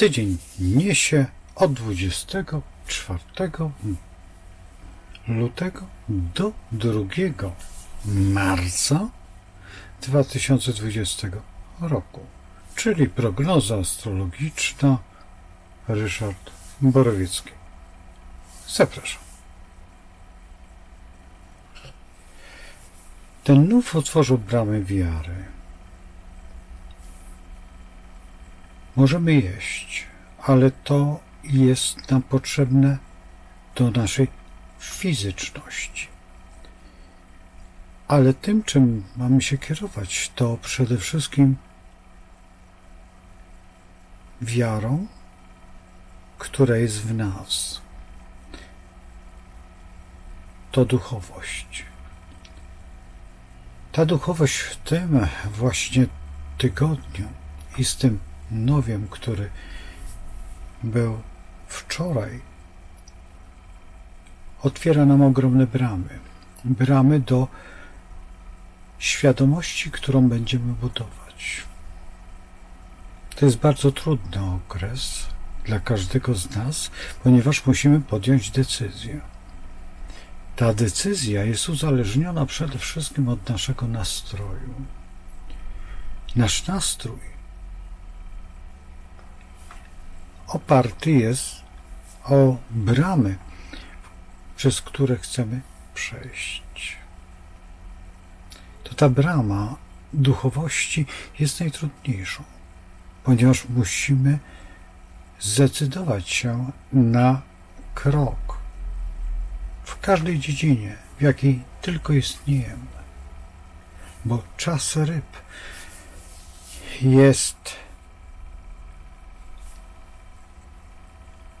tydzień niesie od 24 lutego do 2 marca 2020 roku, czyli prognoza astrologiczna Ryszard Borowiecki. Zapraszam. Ten nów otworzył bramy wiary. Możemy jeść, ale to jest nam potrzebne do naszej fizyczności. Ale tym, czym mamy się kierować, to przede wszystkim wiarą, która jest w nas. To duchowość. Ta duchowość w tym właśnie tygodniu i z tym nowiem, który był wczoraj, otwiera nam ogromne bramy. Bramy do świadomości, którą będziemy budować. To jest bardzo trudny okres dla każdego z nas, ponieważ musimy podjąć decyzję. Ta decyzja jest uzależniona przede wszystkim od naszego nastroju. Nasz nastrój oparty jest o bramy, przez które chcemy przejść. To ta brama duchowości jest najtrudniejszą, ponieważ musimy zdecydować się na krok w każdej dziedzinie, w jakiej tylko istniejemy. Bo czas ryb jest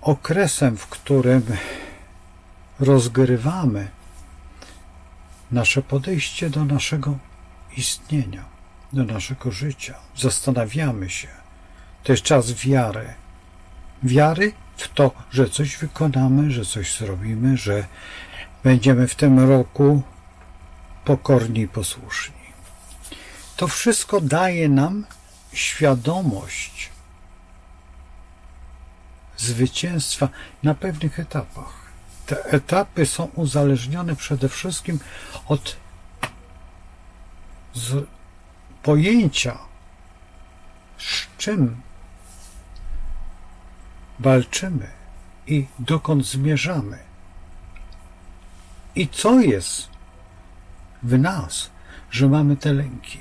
okresem, w którym rozgrywamy nasze podejście do naszego istnienia, do naszego życia. Zastanawiamy się. To jest czas wiary. Wiary w to, że coś wykonamy, że coś zrobimy, że będziemy w tym roku pokorni i posłuszni. To wszystko daje nam świadomość zwycięstwa na pewnych etapach. Te etapy są uzależnione przede wszystkim od pojęcia, z czym walczymy i dokąd zmierzamy. I co jest w nas, że mamy te lęki.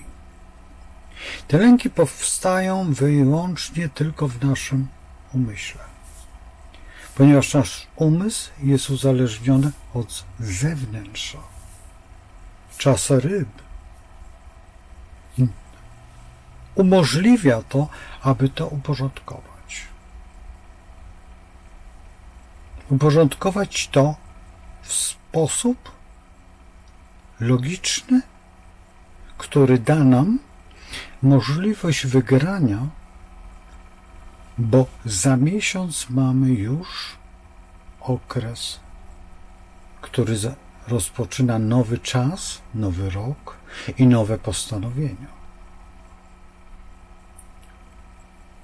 Te lęki powstają wyłącznie tylko w naszym umyśle ponieważ nasz umysł jest uzależniony od zewnętrza. Czas ryb umożliwia to, aby to uporządkować. Uporządkować to w sposób logiczny, który da nam możliwość wygrania bo za miesiąc mamy już okres, który rozpoczyna nowy czas, nowy rok i nowe postanowienia.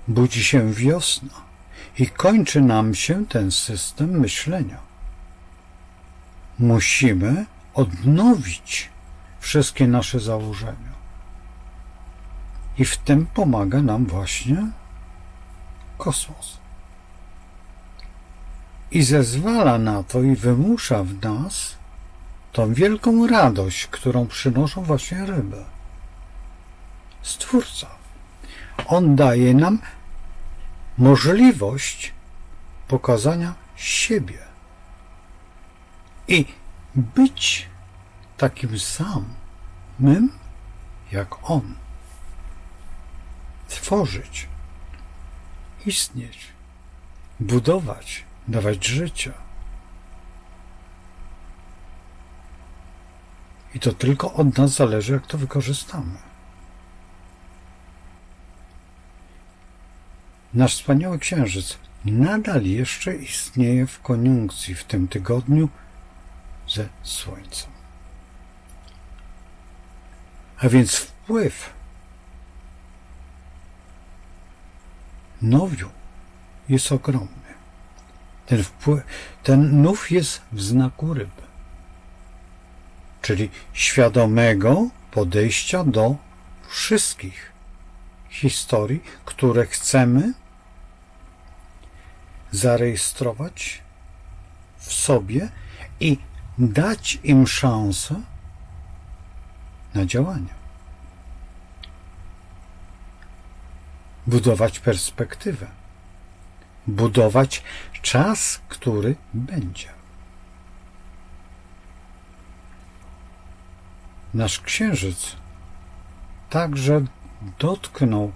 Budzi się wiosna i kończy nam się ten system myślenia. Musimy odnowić wszystkie nasze założenia. I w tym pomaga nam właśnie kosmos. I zezwala na to i wymusza w nas tą wielką radość, którą przynoszą właśnie ryby. Stwórca. On daje nam możliwość pokazania siebie i być takim samym jak On. Tworzyć istnieć, budować, dawać życie. I to tylko od nas zależy, jak to wykorzystamy. Nasz wspaniały księżyc nadal jeszcze istnieje w koniunkcji w tym tygodniu ze Słońcem. A więc wpływ nowiu jest ogromny. Ten, wpływ, ten nów jest w znaku ryby, czyli świadomego podejścia do wszystkich historii, które chcemy zarejestrować w sobie i dać im szansę na działanie. Budować perspektywę. Budować czas, który będzie. Nasz księżyc także dotknął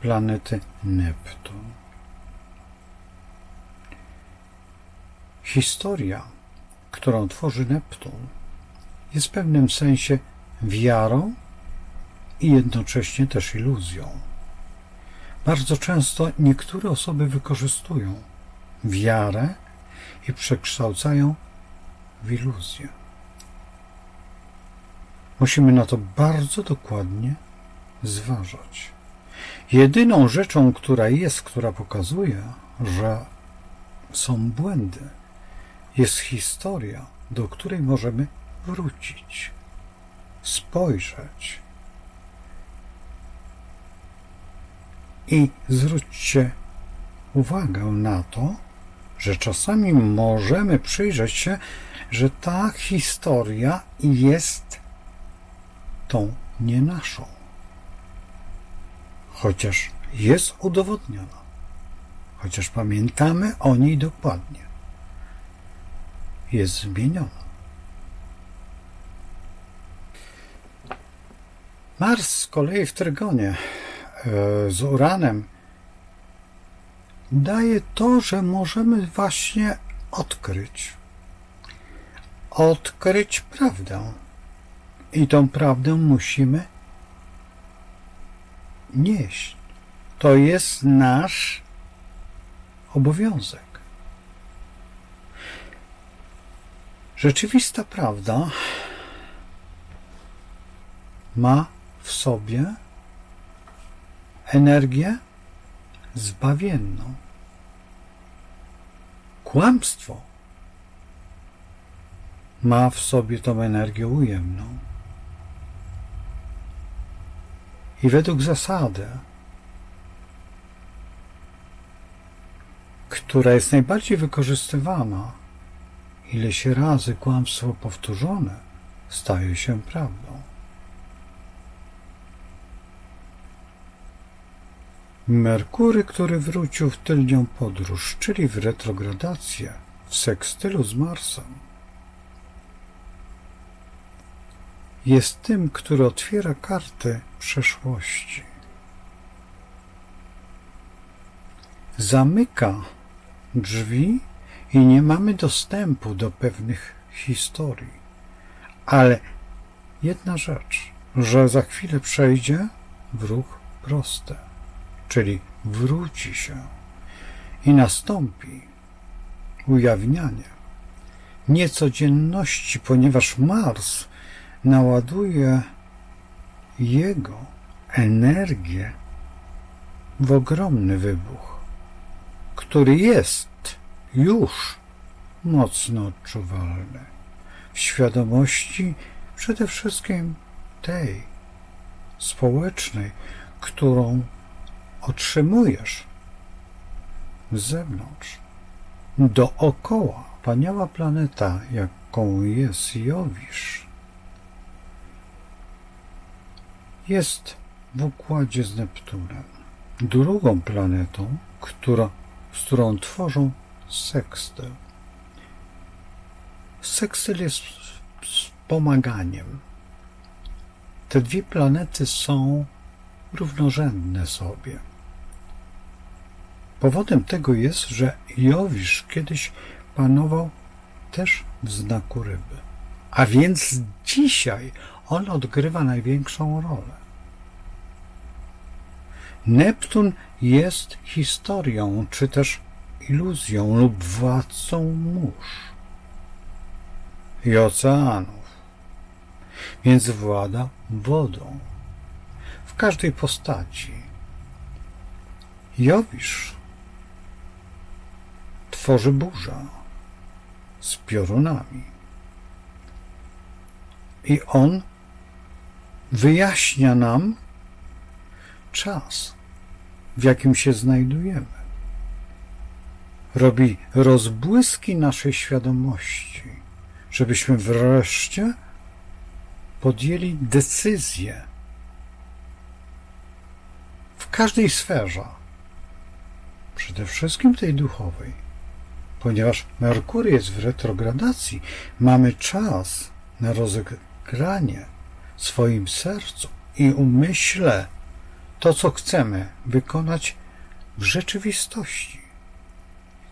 planety Neptun. Historia, którą tworzy Neptun, jest w pewnym sensie wiarą i jednocześnie też iluzją. Bardzo często niektóre osoby wykorzystują wiarę i przekształcają w iluzję. Musimy na to bardzo dokładnie zważać. Jedyną rzeczą, która jest, która pokazuje, że są błędy, jest historia, do której możemy wrócić, spojrzeć. I zwróćcie uwagę na to, że czasami możemy przyjrzeć się, że ta historia jest tą nie naszą. Chociaż jest udowodniona, chociaż pamiętamy o niej dokładnie, jest zmieniona. Mars z kolei w Trygonie z Uranem daje to, że możemy właśnie odkryć. Odkryć prawdę. I tą prawdę musimy nieść. To jest nasz obowiązek. Rzeczywista prawda ma w sobie energię zbawienną. Kłamstwo ma w sobie tą energię ujemną. I według zasady, która jest najbardziej wykorzystywana, ileś razy kłamstwo powtórzone staje się prawdą. Merkury, który wrócił w tylnią podróż, czyli w retrogradację, w sekstylu z Marsem, jest tym, który otwiera karty przeszłości. Zamyka drzwi i nie mamy dostępu do pewnych historii. Ale jedna rzecz, że za chwilę przejdzie w ruch prosty, czyli wróci się i nastąpi ujawnianie niecodzienności, ponieważ Mars naładuje jego energię w ogromny wybuch, który jest już mocno odczuwalny w świadomości przede wszystkim tej społecznej, którą otrzymujesz z zewnątrz. Dookoła wspaniała planeta, jaką jest Jowisz, jest w układzie z Neptunem, drugą planetą, która, z którą tworzą sekstyl. Sekstyl jest wspomaganiem. Te dwie planety są równorzędne sobie. Powodem tego jest, że Jowisz kiedyś panował też w znaku ryby. A więc dzisiaj on odgrywa największą rolę. Neptun jest historią, czy też iluzją lub władcą mórz i oceanów, więc włada wodą w każdej postaci. Jowisz tworzy burza z piorunami. I on wyjaśnia nam czas, w jakim się znajdujemy. Robi rozbłyski naszej świadomości, żebyśmy wreszcie podjęli decyzję w każdej sferze, przede wszystkim tej duchowej. Ponieważ Merkury jest w retrogradacji, mamy czas na rozegranie w swoim sercu i umyśle to, co chcemy wykonać w rzeczywistości.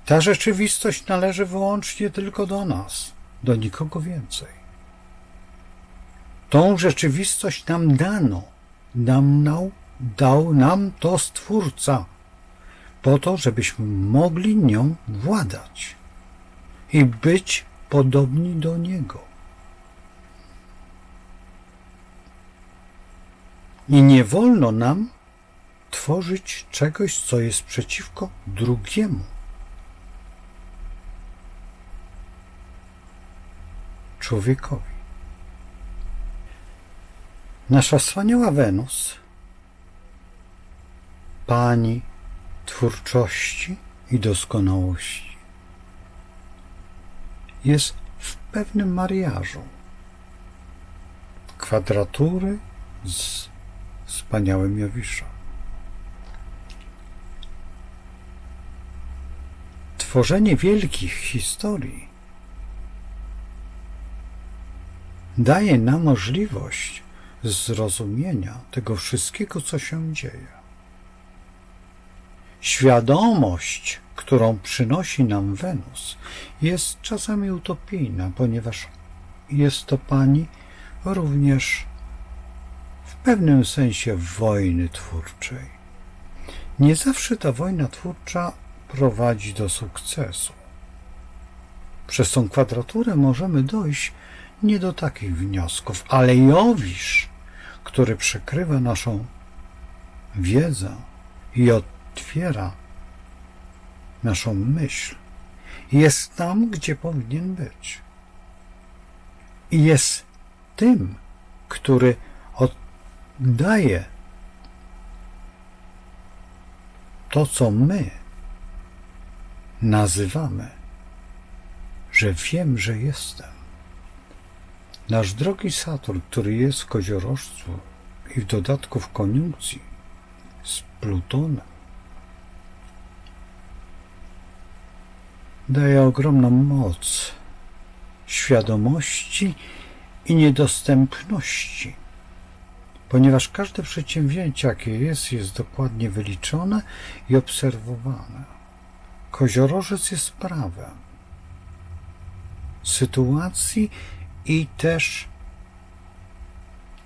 Ta rzeczywistość należy wyłącznie tylko do nas, do nikogo więcej. Tą rzeczywistość nam dano, nam dał, dał nam to Stwórca, po to, żebyśmy mogli nią władać i być podobni do Niego. I nie wolno nam tworzyć czegoś, co jest przeciwko drugiemu. Człowiekowi. Nasza wspaniała Wenus, Pani twórczości i doskonałości, jest w pewnym mariażu kwadratury z wspaniałym Jowiszem. Tworzenie wielkich historii daje nam możliwość zrozumienia tego wszystkiego, co się dzieje. Świadomość, którą przynosi nam Wenus, jest czasami utopijna, ponieważ jest to pani również w pewnym sensie wojny twórczej. Nie zawsze ta wojna twórcza prowadzi do sukcesu. Przez tą kwadraturę możemy dojść nie do takich wniosków, ale Jowisz, który przekrywa naszą wiedzę i otwiera naszą myśl, jest tam, gdzie powinien być. I jest tym, który oddaje to, co my nazywamy, że wiem, że jestem. Nasz drogi Saturn, który jest w koziorożcu i w dodatku w koniunkcji z Plutonem, daje ogromną moc świadomości i niedostępności, ponieważ każde przedsięwzięcie, jakie jest, jest dokładnie wyliczone i obserwowane. Koziorożec jest prawem sytuacji i też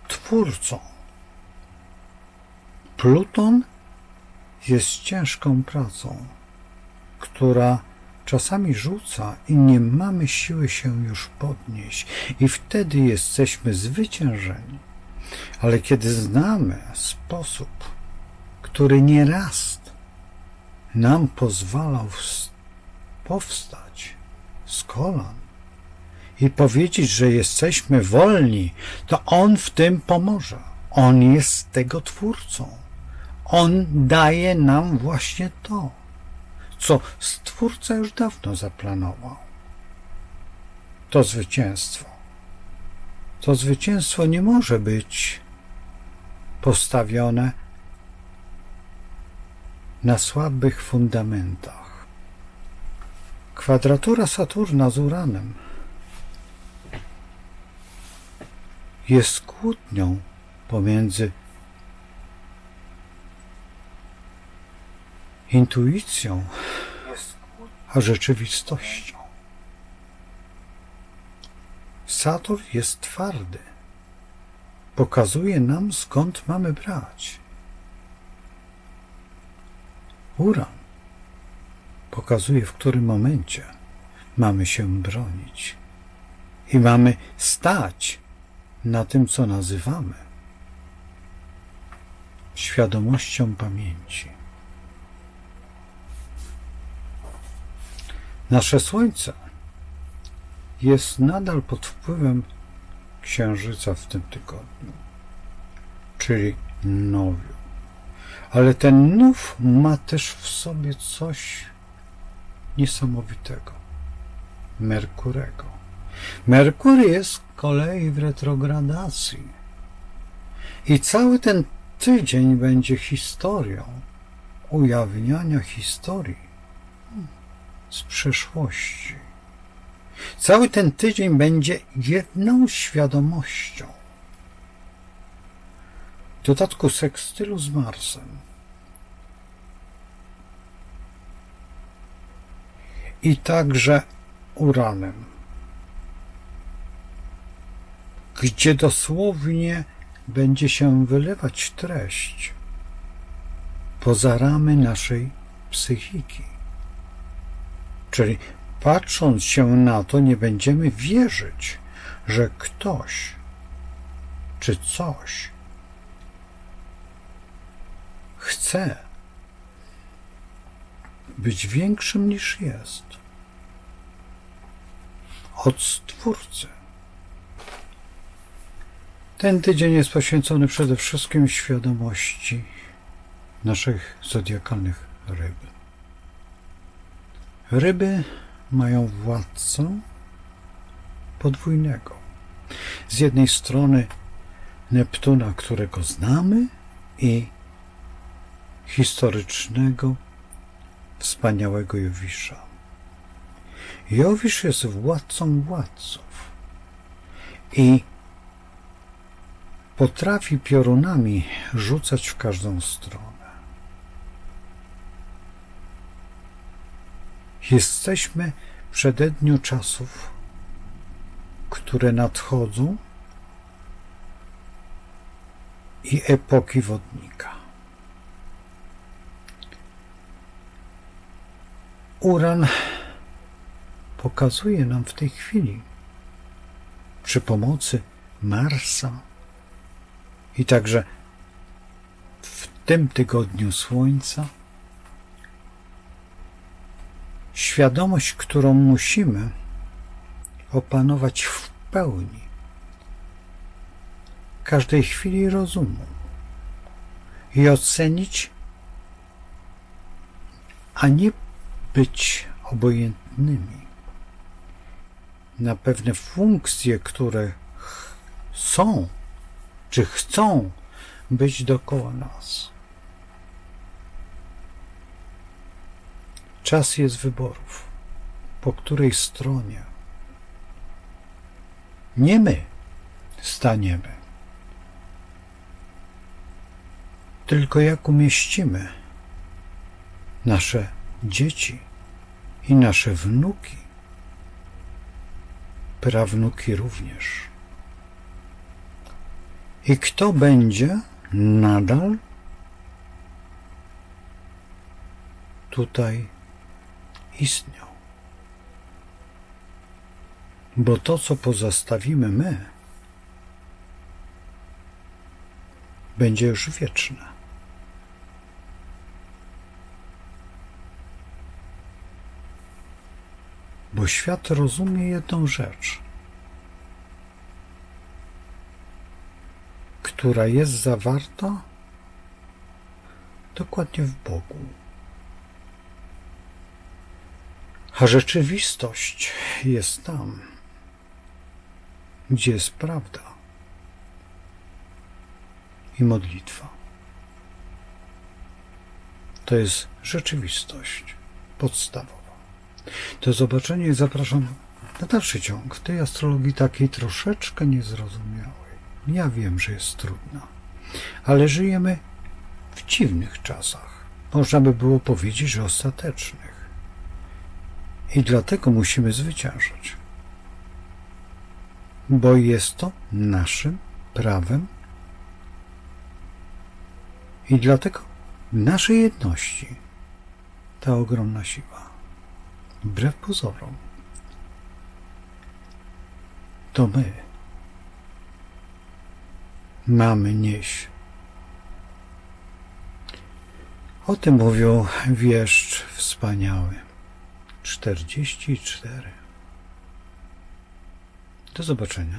twórcą. Pluton jest ciężką pracą, która czasami rzuca i nie mamy siły się już podnieść, i wtedy jesteśmy zwyciężeni. Ale kiedy znamy sposób, który nieraz nam pozwalał powstać z kolan i powiedzieć, że jesteśmy wolni, to On w tym pomoże. On jest tego twórcą. On daje nam właśnie to, co Stwórca już dawno zaplanował. To zwycięstwo. To zwycięstwo nie może być postawione na słabych fundamentach. Kwadratura Saturna z Uranem jest kłótnią pomiędzy intuicją a rzeczywistością. Saturn jest twardy. Pokazuje nam, skąd mamy brać. Uran pokazuje, w którym momencie mamy się bronić i mamy stać na tym, co nazywamy świadomością pamięci. Nasze Słońce jest nadal pod wpływem Księżyca w tym tygodniu, czyli nowiu. Ale ten nów ma też w sobie coś niesamowitego. Merkurego. Merkur jest z kolei w retrogradacji. I cały ten tydzień będzie historią ujawniania historii z przeszłości. Cały ten tydzień będzie jedną świadomością. W dodatku sekstylu z Marsem. I także Uranem, gdzie dosłownie będzie się wylewać treść poza ramy naszej psychiki. Czyli patrząc się na to, nie będziemy wierzyć, że ktoś czy coś chce być większym niż jest od Stwórcy. Ten tydzień jest poświęcony przede wszystkim świadomości naszych zodiakalnych ryb. Ryby mają władcę podwójnego. Z jednej strony Neptuna, którego znamy, i historycznego, wspaniałego Jowisza. Jowisz jest władcą władców i potrafi piorunami rzucać w każdą stronę. Jesteśmy w przededniu czasów, które nadchodzą i epoki wodnika. Uran pokazuje nam w tej chwili przy pomocy Marsa i także w tym tygodniu Słońca świadomość, którą musimy opanować w pełni każdej chwili rozumu i ocenić, a nie być obojętnymi na pewne funkcje, które są czy chcą być dookoła nas. Czas jest wyborów, po której stronie? Nie my staniemy, tylko jak umieścimy nasze dzieci i nasze wnuki, prawnuki również. I kto będzie nadal tutaj istniał. Bo to, co pozostawimy my, będzie już wieczne. Bo świat rozumie jedną rzecz, która jest zawarta dokładnie w Bogu. A rzeczywistość jest tam, gdzie jest prawda i modlitwa. To jest rzeczywistość podstawowa. Do zobaczenia i zapraszam na dalszy ciąg tej astrologii takiej troszeczkę niezrozumiałej. Ja wiem, że jest trudna, ale żyjemy w dziwnych czasach. Można by było powiedzieć, że ostatecznych. I dlatego musimy zwyciężyć. Bo jest to naszym prawem. I dlatego naszej jedności ta ogromna siła. Wbrew pozorom, to my mamy nieść. O tym mówił wieszcz wspaniały. Czytam czterdzieści cztery. Do zobaczenia.